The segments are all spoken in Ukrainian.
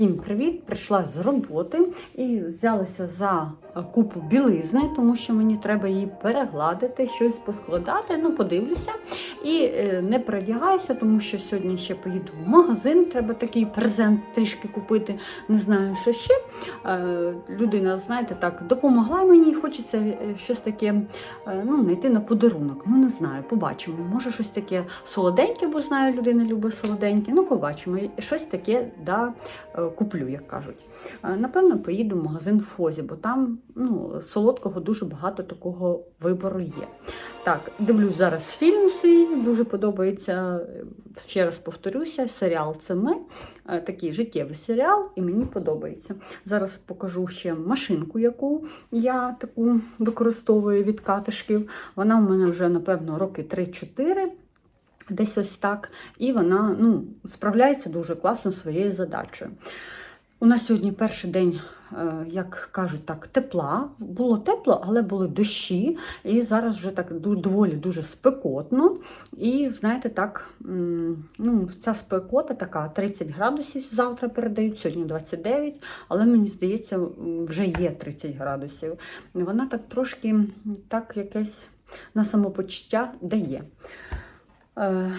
Всім привіт! Прийшла з роботи і взялася за купу білизни, тому що мені треба її перегладити, щось поскладати. Ну, подивлюся. І е, не передягаюся, тому що сьогодні ще поїду в магазин. Треба такий презент трішки купити. Не знаю, що ще. Е, людина, знаєте, так допомогла мені. Хочеться е, щось таке ну, знайти на подарунок. Ну, не знаю, побачимо. Може, щось таке солоденьке, бо знаю, людина любить солоденьке. Ну, побачимо. Щось таке да, куплю, як кажуть. Е, Напевно, поїду в магазин Фозі, бо там ну, солодкого дуже багато такого вибору є. Так, дивлюсь зараз фільм свій, дуже подобається. Ще раз повторюся, серіал це ми. Е, Такий життєвий серіал, і мені подобається. Зараз покажу ще машинку, яку я таку використовую від катишків. Вона в мене вже, напевно, роки 3-4. Десь ось так, і вона ну, справляється дуже класно своєю задачею. У нас сьогодні перший день, е, як кажуть так, тепла. Було тепло, але були дощі, і зараз вже так доволі дуже спекотно. І знаєте, так, ну, ця спекота така 30 градусів завтра передають, сьогодні 29, але мені здається, вже є 30 градусів. Вона так трошки так якесь на самопочуття дає. Е,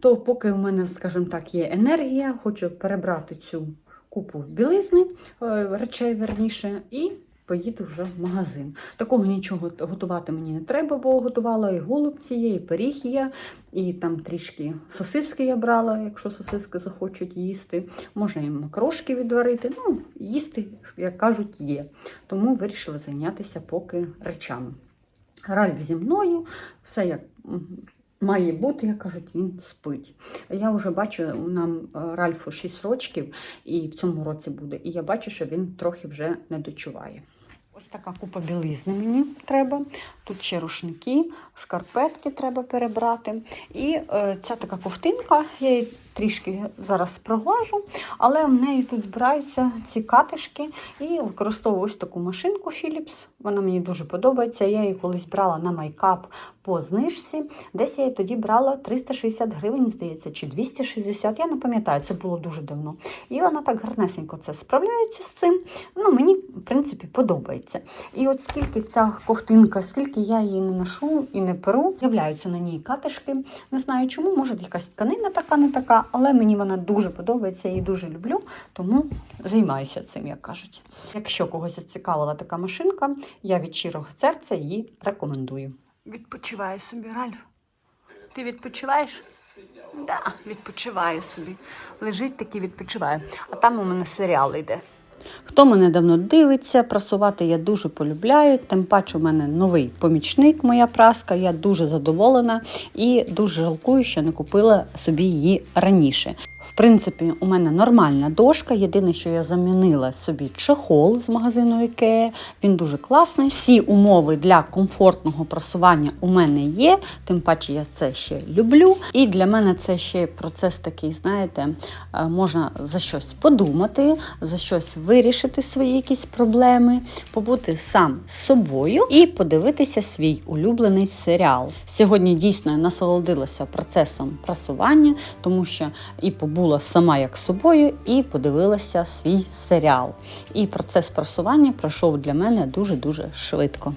То поки у мене, скажімо так, є енергія, хочу перебрати цю купу білизни, е, речей верніше, і поїду вже в магазин. Такого нічого готувати мені не треба, бо готувала і голубці є, і пиріг є, і там трішки сосиски я брала, якщо сосиски захочуть їсти. Можна і макрошки відварити. Ну, їсти, як кажуть, є. Тому вирішила зайнятися поки речами. Ральф зі мною, все як має бути, як кажуть, він спить. Я вже бачу, нам е, Ральфу 6 років, і в цьому році буде. І я бачу, що він трохи вже не дочуває. Ось така купа білизни мені треба. Тут ще рушники, шкарпетки треба перебрати. І е, ця така ковтинка, я її трішки зараз проглажу, але в неї тут збираються ці катишки і використовую ось таку машинку Philips. Вона мені дуже подобається. Я її колись брала на майкап по знижці. Десь я її тоді брала 360 гривень, здається, чи 260. Я не пам'ятаю, це було дуже давно. І вона так гарнесенько це справляється з цим. Ну, мені, в принципі, подобається. І от скільки ця ковтинка, скільки я її не ношу і не перу, з'являються на ній катишки. Не знаю чому, може якась тканина така, не така, але мені вона дуже подобається, я її дуже люблю, тому займаюся цим, як кажуть. Якщо когось зацікавила така машинка, я від щирого серця її рекомендую. Відпочиваю собі, Ральф. Ти відпочиваєш? Да, відпочиваю собі. Лежить такий відпочиваю. А там у мене серіал йде. Хто мене давно дивиться, прасувати я дуже полюбляю. Тим паче у мене новий помічник, моя праска. Я дуже задоволена і дуже жалкую, що не купила собі її раніше. В принципі, у мене нормальна дошка. Єдине, що я замінила собі чехол з магазину IKEA. Він дуже класний. Всі умови для комфортного прасування у мене є. Тим паче я це ще люблю. І для мене це ще процес такий, знаєте, е, можна за щось подумати, за щось вирішити свої якісь проблеми, побути сам з собою і подивитися свій улюблений серіал. Сьогодні дійсно я насолодилася процесом прасування, тому що і побула сама як собою, і подивилася свій серіал. І процес просування пройшов для мене дуже-дуже швидко.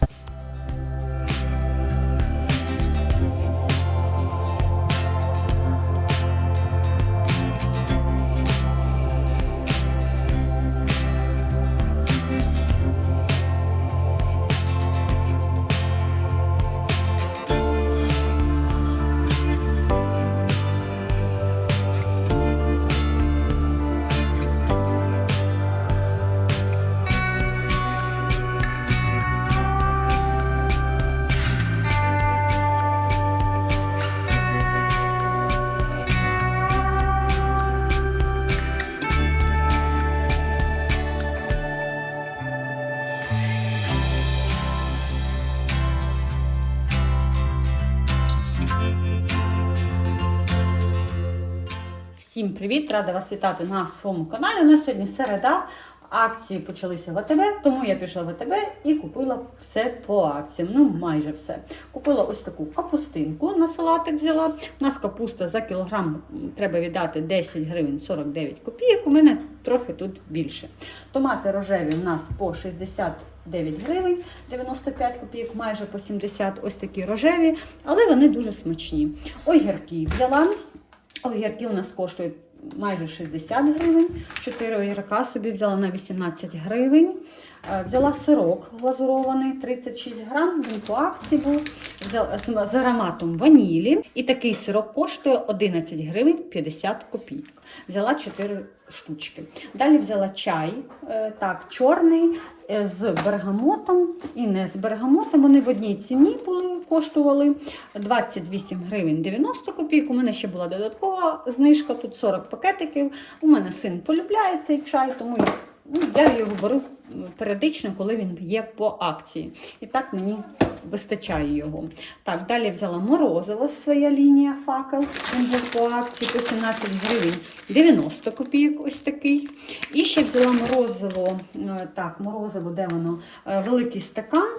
Всім привіт! Рада вас вітати на своєму каналі. У нас сьогодні середа, акції почалися в АТБ, тому я пішла в АТБ і купила все по акціям. Ну, майже все. Купила ось таку капустинку на салатик взяла. У нас капуста за кілограм треба віддати 10 гривень 49 копійок. У мене трохи тут більше. Томати рожеві у нас по 69 гривень 95 копійок, майже по 70 ось такі рожеві, але вони дуже смачні. Огірки взяла. Огірки у нас коштують майже 60 гривень. 4 огірка собі взяла на 18 гривень. Е, Взяла сирок глазурований 36 грам, він по акції був. Взяла з ароматом ванілі. І такий сирок коштує 11 гривень 50 копійок. Взяла 4 штучки. Далі взяла чай, е, так, чорний е, з бергамотом і не з бергамотом. Вони в одній ціні були, коштували 28 гривень 90 копійок. У мене ще була додаткова знижка, тут 40 пакетиків. У мене син полюбляє цей чай, тому ну, я його беру періодично, коли він є по акції. І так мені вистачає його. Так, далі взяла морозиво, своя лінія факел. Він був по акції по 17 гривень 90 копійок, ось такий. І ще взяла морозиво, е, так, морозиво, де воно? Е, Великий стакан.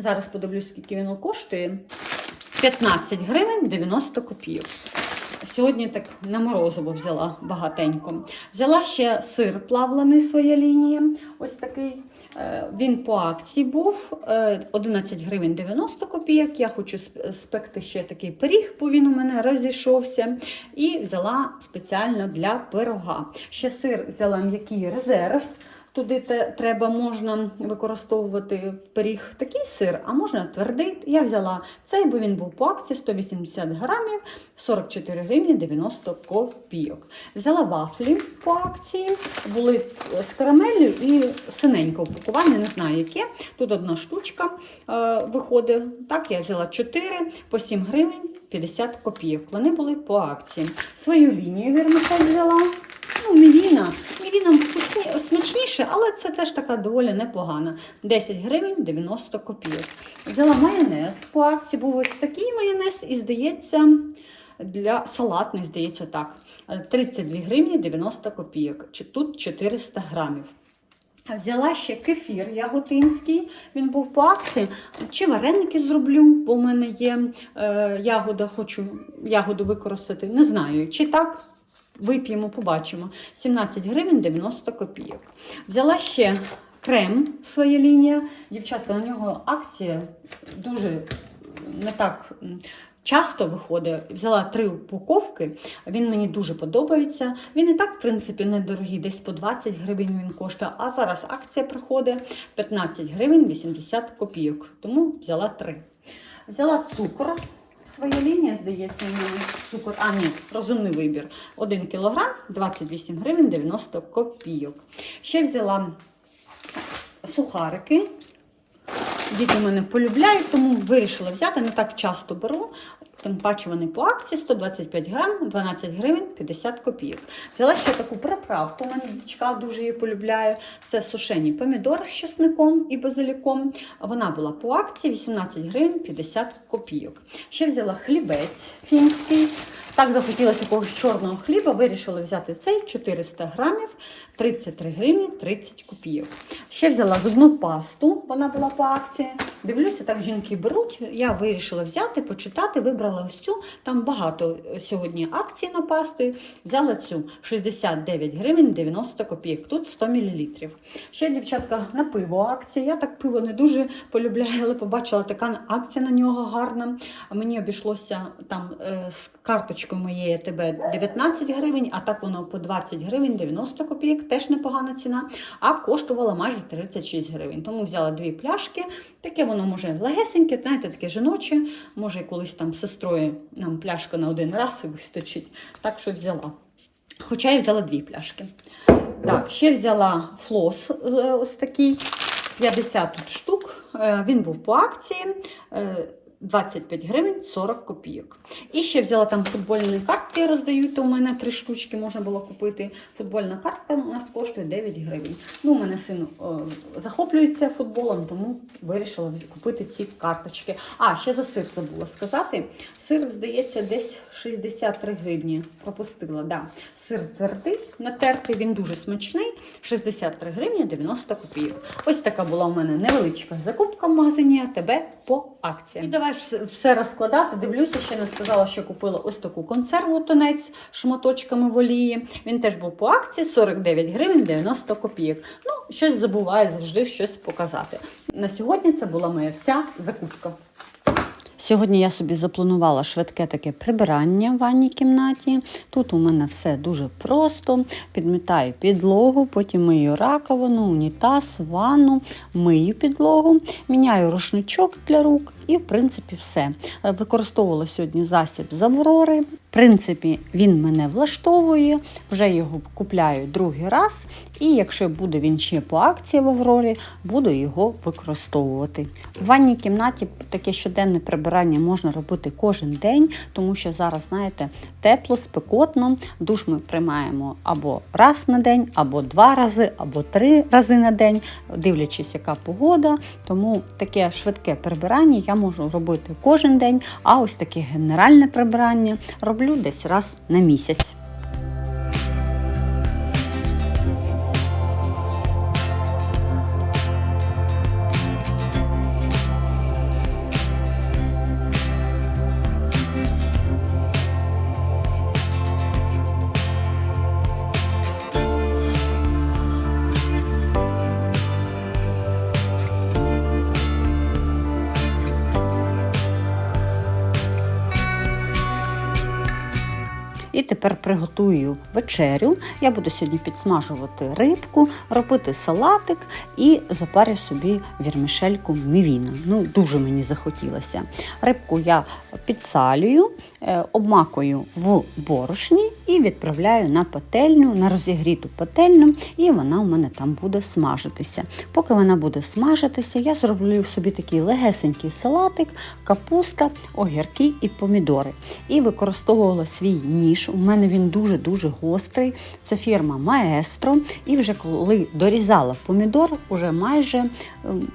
Зараз подивлюсь, скільки воно коштує. 15 гривень 90 копійок. Сьогодні так на морозиво взяла багатенько. Взяла ще сир плавлений своя лінія. Ось такий. Е, Він по акції був е, 11 гривень 90 копійок. Я хочу спекти ще такий пиріг, бо він у мене розійшовся. І взяла спеціально для пирога. Ще сир взяла м'який резерв. Туди треба можна використовувати пиріг такий сир, а можна твердий. Я взяла цей, бо він був по акції 180 грамів, 44 гривні 90 копійок. Взяла вафлі по акції, були з карамеллю і синеньке упакування, не знаю яке. Тут одна штучка е, виходить. Так, я взяла 4 по 7 гривень 50 копійок. Вони були по акції. Свою лінію вірмишель взяла. Ну, мівіна. Смачніше, але це теж така доволі непогана. 10 гривень 90 копійок. Взяла майонез по акції, був ось такий майонез, і здається, для салатний, здається, так. Е, 32 гривні 90 копійок. Тут 400 грамів. Взяла ще кефір яготинський, він був по акції. Чи вареники зроблю, бо в мене є е, ягода, хочу ягоду використати. Не знаю, чи так. Вип'ємо, побачимо. 17 гривень 90 копійок. Взяла ще крем своя лінія. Дівчатка, на нього акція дуже не так часто виходить. Взяла три упаковки. Він мені дуже подобається. Він і так, в принципі, недорогий, десь по 20 гривень він коштує. А зараз акція приходить 15 гривень 80 копійок. Тому взяла три. Взяла цукор. Своя лінія, здається, на цукор. А, ні, розумний вибір. 1 кілограм 28 гривень 90 копійок. Ще взяла сухарики. Діти мене полюбляють, тому вирішила взяти. Не так часто беру. Тим паче вони по акції 125 грам, 12 гривень 50 копійок. Взяла ще таку приправку. У мене дочка дуже її полюбляє. Це сушені помідори з чесником і базиліком. Вона була по акції 18 гривень 50 копійок. Ще взяла хлібець фінський. Так захотілося якогось чорного хліба, вирішила взяти цей 400 грамів, 33 гривні 30 копійок. Ще взяла зубну пасту, вона була по акції. Дивлюся, так жінки беруть. Я вирішила взяти, почитати, вибрала ось цю. Там багато сьогодні акцій на пасти. Взяла цю 69 гривень 90 копійок. Тут 100 мл. Ще, дівчатка, на пиво акція. Я так пиво не дуже полюбляю, але побачила така акція на нього гарна. Мені обійшлося там е, з карточкою моєї АТБ 19 гривень, а так воно по 20 гривень 90 копійок, теж непогана ціна. А коштувала майже 36 гривень. Тому взяла дві пляшки. Таке воно може легесеньке, знаєте, таке жіноче. Може, колись там з сестрою нам пляшка на один раз вистачить. Так що взяла. Хоча я взяла дві пляшки. Так, ще взяла флос е, ось такий 50 тут штук. Е, Він був по акції. Е, 25 гривень 40 копійок. І ще взяла там футбольні картки, роздають, то у мене три штучки можна було купити. Футбольна картка у нас коштує 9 гривень. Ну, у мене син е, захоплюється футболом, тому вирішила купити ці карточки. А, ще за сир забула сказати. Сир, здається, десь 63 гривні. Пропустила, да. Сир твердий, натертий, він дуже смачний. 63 гривні 90 копійок. Ось така була у мене невеличка закупка в магазині АТБ по акціям. І давай все- розкладати. Дивлюся, ще не сказала, що купила ось таку консерву тонець шматочками в олії. Він теж був по акції 49 гривень 90 копійок. Ну, щось забуваю завжди щось показати. На сьогодні це була моя вся закупка. Сьогодні я собі запланувала швидке таке прибирання в ванній кімнаті. Тут у мене все дуже просто. Підмітаю підлогу, потім мию раковину, унітаз, ванну, мию підлогу, міняю рушничок для рук і, в принципі, все. Е, Використовувала сьогодні засіб з Аврори. Принципі, він мене влаштовує, вже його купляю другий раз. І якщо буде він ще по акції в Аврорі, буду його використовувати. В ванній кімнаті таке щоденне прибирання можна робити кожен день, тому що зараз, знаєте, тепло, спекотно. Душ ми приймаємо або раз на день, або два рази, або три рази на день, дивлячись, яка погода. Тому таке швидке прибирання я можу робити кожен день, а ось таке генеральне прибирання роблю десь раз на місяць. І тепер приготую вечерю. Я буду сьогодні підсмажувати рибку, робити салатик і запарю собі вірмішельку мівіна. Ну, дуже мені захотілося. Рибку я підсалюю, е, обмакую в борошні і відправляю на пательню, на розігріту пательню, і вона у мене там буде смажитися. Поки вона буде смажитися, я зроблю собі такий легесенький салатик, капуста, огірки і помідори. І використовувала свій ніж. У мене він дуже-дуже гострий. Це фірма Маестро. І вже коли дорізала помідор, уже майже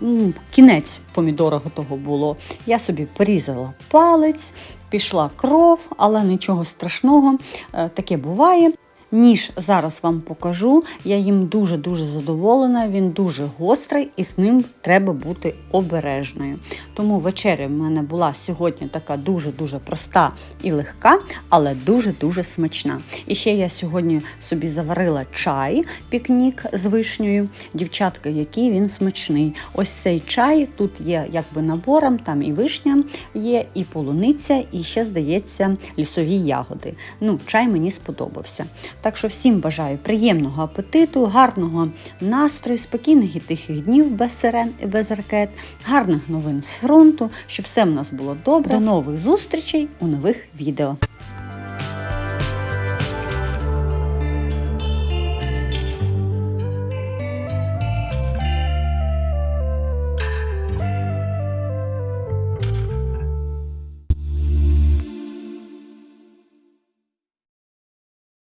м, кінець помідора готового було. Я собі порізала палець, пішла кров, але нічого страшного, е, таке буває. Ніж зараз вам покажу. Я їм дуже-дуже задоволена. Він дуже гострий і з ним треба бути обережною. Тому вечеря в мене була сьогодні така дуже-дуже проста і легка, але дуже-дуже смачна. І ще я сьогодні собі заварила чай, пікнік з вишнею. Дівчатка, який він смачний. Ось цей чай тут є якби набором, там і вишня є, і полуниця, і ще, здається, лісові ягоди. Ну, чай мені сподобався. Так що всім бажаю приємного апетиту, гарного настрою, спокійних і тихих днів без сирен і без ракет, гарних новин з фронту, щоб все в нас було добре. До нових зустрічей у нових відео.